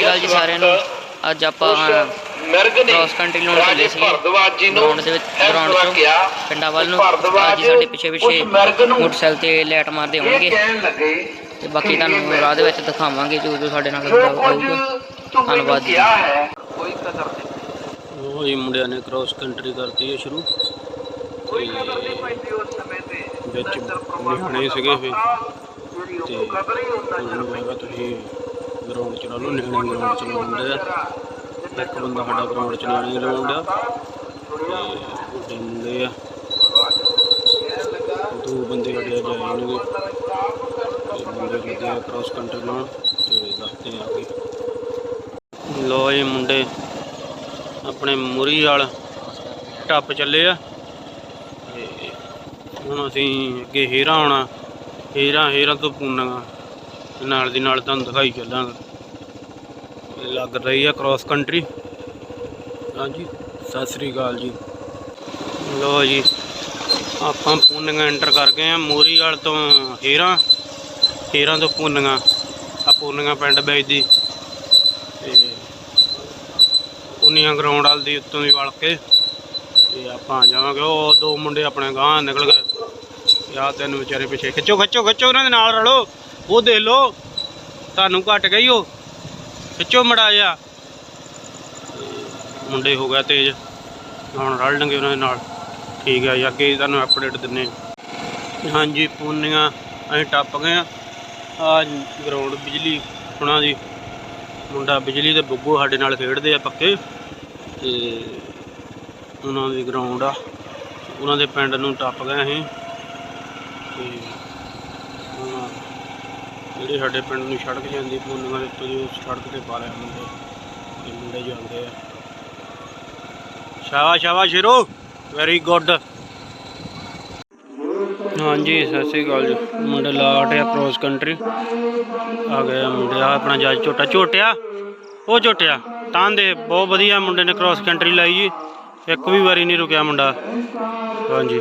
ਸ਼੍ਰੀ ਅਕਾਲ ਜੀ ਸਾਰਿਆਂ ਨੂੰ। ਅੱਜ ਆਪਾਂ ਮਿਰਗ ਨੇ ਕ੍ਰਾਸ ਕੰਟਰੀ ਲਾਉਣ ਚੱਲੇ ਸੀਗੇ। ਭਰਦਵਾਜ ਜੀ ਨੂੰ ਗਰਾਊਂਡ ਦੇ ਵਿੱਚ ਗਰਾਊਂਡ ਕਿਹਾ ਪਿੰਡਾਂ ਵੱਲ ਨੂੰ ਭਰਦਵਾਜ ਅੱਜ ਸਾਡੇ ਪਿੱਛੇ ਪਿੱਛੇ ਮੋਟਰਸਾਈਕਲ ਤੇ ਲੈਟ ਮਾਰਦੇ ਇਹ ਲੱਗੇ ਤੇ ਬਾਕੀ ਤੁਹਾਨੂੰ ਰਾਹ ਦੇ ਵਿੱਚ ਦਿਖਾਵਾਂਗੇ ਜੋ ਜੋ ਸਾਡੇ ਨਾਲ ਹੋਊਗਾ। ਤੂੰ ਧੰਨਵਾਦ ਜੀ। ਹੈ ਕੋਈ ਕਦਰ ਨਹੀਂ। ਉਹ ਜੀ ਮੁੰਡਿਆਂ ਨੇ ਕ੍ਰਾਸ ਕੰਟਰੀ ਕਰਤੀ ਹੈ ਸ਼ੁਰੂ। ਕੋਈ ਕਦਰ ਨਹੀਂ ਪੈਂਦੀ ਉਸ ਸਮੇਂ ਤੇ। ਵਿੱਚ ਨਿਆਣੇ ਸੀਗੇ ਫਿਰ ਤੇ ਉਹਨਾਂ ਨੂੰ ਹੈਗਾ ਤੁਸੀਂ ਗਰਾਊਂਡ ਚਲਾ ਲਓ ਨਿਆਣੇ ਗਰਾਊਂਡ ਚਲਾਉਂਦੇ ਆ ਇੱਕ ਬੰਦਾ ਸਾਡਾ ਗਰਾਊਂਡ ਚ ਨਿਆਣੇ ਲਾਉਂਦਾ ਤੇ ਵੱਡੇ ਮੁੰਡੇ ਆ। ਦੋ ਬੰਦੇ ਸਾਡੇ ਅੱਜ ਆਏ ਮੁੰਡੇ ਲੱਗੇ ਆ ਕ੍ਰਾਸ ਕੰਟਰੀ ਲਾਉਣ ਤੇ ਦੱਸਦੇ ਆ ਅੱਗੇ। ਲੋ ਇਹ ਮੁੰਡੇ, ਆਪਣੇ ਮੁਰੀ ਵਾਲ ਟੱਪ ਚੱਲੇ ਆ। ਤੇ ਹੁਣ ਅਸੀਂ ਅੱਗੇ ਹੀਰਾ ਆਉਣਾ। ਹੀਰਾ ਹੀਰਾ ਤੋਂ ਪੂਨਾਗਾ ਨਾਲ ਦੀ ਨਾਲ ਤੁਹਾਨੂੰ ਦਿਖਾਈ ਚੱਲਾਂਗੇ। ਲੱਗ ਰਹੀ ਆ ਕ੍ਰਾਸ ਕੰਟਰੀ ਹਾਂਜੀ, ਸਤਿ ਸ੍ਰੀ ਅਕਾਲ ਜੀ। ਲੋ ਜੀ, ਆਪਾਂ ਪੂਨੀਆਂ ਐਂਟਰ ਕਰ ਗਏ ਆ। ਮੋਰੀਵਾਲ ਤੋਂ ਹੀਰਾ ਹੀਰਾ ਤੋਂ ਪੂਨੀਆਂ। ਆ ਪੂਨੀਆਂ ਪਿੰਡ ਬੈਜਦੀ ਤੇ ਪੂਨੀਆਂ ਗਰਾਊਂਡ ਵਾਲ ਦੀ ਉੱਤੋਂ ਦੀ ਵਲ ਕੇ ਤੇ ਆਪਾਂ ਜਾਵਾਂਗੇ। ਉਹ ਦੋ ਮੁੰਡੇ ਆਪਣੇ ਗਾਂ ਨਿਕਲ ਗਏ। ਯਾ ਤੈਨੂੰ ਵਿਚਾਰੇ ਪਿੱਛੇ ਖਿੱਚੋ ਖਿੱਚੋ ਖਿੱਚੋ, ਉਹਨਾਂ ਦੇ ਨਾਲ ਰਲੋ। ਉਹ ਦੇਖ ਲਓ। ਤੁਹਾਨੂੰ ਘਟ ਗਈ ਉਹ। ਖਿੱਚੋ ਮੜਾ ਜਾ ਮੁੰਡੇ ਹੋ ਗਿਆ ਤੇਜ਼। ਹੁਣ ਰਲਣਗੇ ਉਹਨਾਂ ਦੇ ਨਾਲ। ਠੀਕ ਹੈ ਜੀ, ਅੱਗੇ ਤੁਹਾਨੂੰ ਅਪਡੇਟ ਦਿੰਨੇ ਹਾਂਜੀ, ਪੂਨੀਆਂ, ਅਸੀਂ ਟੱਪ ਗਏ ਆ। ਆ ਗਰਾਊਂਡ ਬਿਜਲੀ ਉਹਨਾਂ ਦੀ ਮੁੰਡਾ ਬਿਜਲੀ ਦੇ ਬੁੱਗੂ ਸਾਡੇ ਨਾਲ ਖੇਡਦੇ ਆ ਪੱਕੇ। ਤੇ ਉਹਨਾਂ ਦੀ ਗਰਾਊਂਡ ਆ। ਉਹਨਾਂ ਦੇ ਪਿੰਡ ਨੂੰ ਟੱਪ ਗਏ ਅਸੀਂ। ਤੇ ਜਿਹੜੇ ਸਾਡੇ ਪਿੰਡ ਨੂੰ ਸੜਕ ਜਾਂਦੀ ਪੂਨੀਆਂ ਦੇ ਉੱਤੋਂ ਦੀ ਸੜਕ ਤੇ ਪਾ ਲਿਆ ਮੁੰਡੇ। ਤੇ ਮੁੰਡੇ ਜਾਂਦੇ ਆ। ਸ਼ਾਬਾਸ਼ ਸ਼ਾਬਾਸ਼ ਸ਼ੇਰੋ। ਵੈਰੀ ਗੁੱਡ ਹਾਂਜੀ, ਸਤਿ ਸ੍ਰੀ ਅਕਾਲ ਜੀ। ਮੁੰਡੇ ਲਾਟ ਆ ਕ੍ਰੋਸ ਕੰਟਰੀ ਆ ਗਿਆ ਮੁੰਡੇ ਆਪਣਾ ਜੱਜ ਝੋਟਾ। ਝੋਟਿਆ? ਉਹ ਝੋਟਿਆ। ਤਾਂ ਦੇ ਬਹੁਤ ਵਧੀਆ ਮੁੰਡੇ ਨੇ ਕ੍ਰੋਸ ਕੰਟਰੀ ਲਾਈ ਜੀ। ਇੱਕ ਵੀ ਵਾਰੀ ਨਹੀਂ ਰੁਕਿਆ ਮੁੰਡਾ। ਹਾਂਜੀ।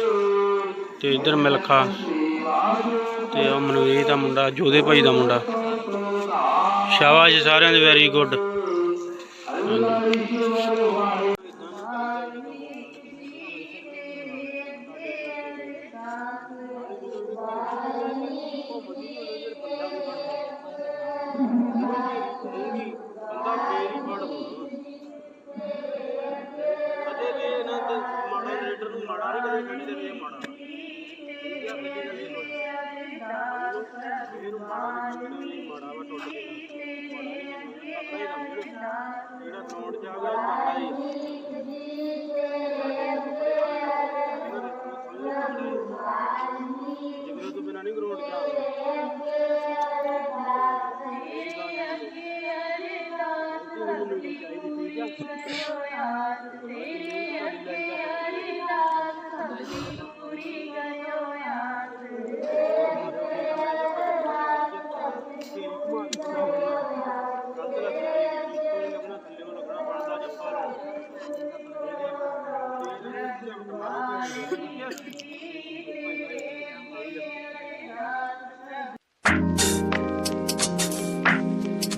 ਤੇ ਇਧਰ ਮਿਲਖਾ। ਤੇ ਉਹ ਮਨਵੀਰ ਦਾ ਮੁੰਡਾ ਜੋਦੇ ਭਾਈ ਦਾ ਮੁੰਡਾ। ਸ਼ਾਬਾਸ਼ ਸਾਰਿਆਂ ਦੇ ਵੈਰੀ ਗੁੱਡ ਜਿਹੜਾ ਨੋਟ ਜਾਵੇ ਪਾਣਾ ਹੀ ਜਿਗਰੇ ਤੋਂ ਬਿਨਾ ਨਹੀਂ ਗਰਾਉਂਡ ਜਾ ਤੇਰੀ ਅੱਗੇ ਅਰਦਾਸ ਸਭ ਦੀ ਪੂਰੀ ਗਏ